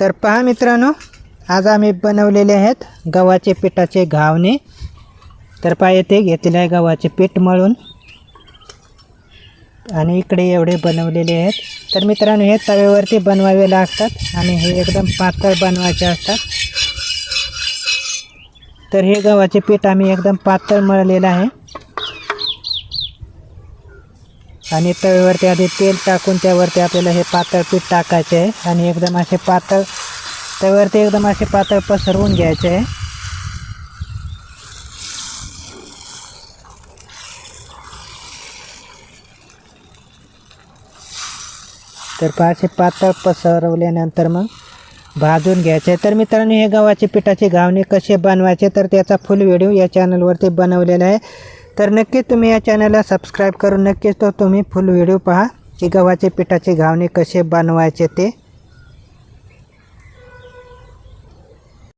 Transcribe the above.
तर पहा मित्रांनो आज आम्ही बनवलेले आहेत गव्हाचे पिठाचे घावणे. तर पहा येथे घेतलेले आहे गव्हाचे पीठ मळून. आणि इकडे एवढे बनवलेले आहेत. तर मित्रांनो हे तव्यावरती बनवावे लागतात आणि हे एकदम पातळ बनवायचे असतात. तर हे गव्हाचे पीठ आम्ही एकदम पातळ मळलेलं आहे. आणि तव्यावरती आधी तेल टाकून त्यावरती आपल्याला हे पातळ पीठ टाकायचे आहे. आणि एकदम असे पातळ तव्यावरती एकदम असे पातळ पसरवून घ्यायचे आहे. तर पाचशे पातळ पसरवल्यानंतर मग भाजून घ्यायचे तर मित्रांनो हे गव्हाचे पिठाचे घावणे कसे बनवायचे तर त्याचा फुल व्हिडिओ या चॅनलवरती बनवलेला आहे. तर नक्कीच तुम्ही या चॅनलला सबस्क्राईब करून नक्कीच तो तुम्ही फुल व्हिडिओ पहा. की गव्हाचे पिठाचे घावणे कसे बनवायचे ते.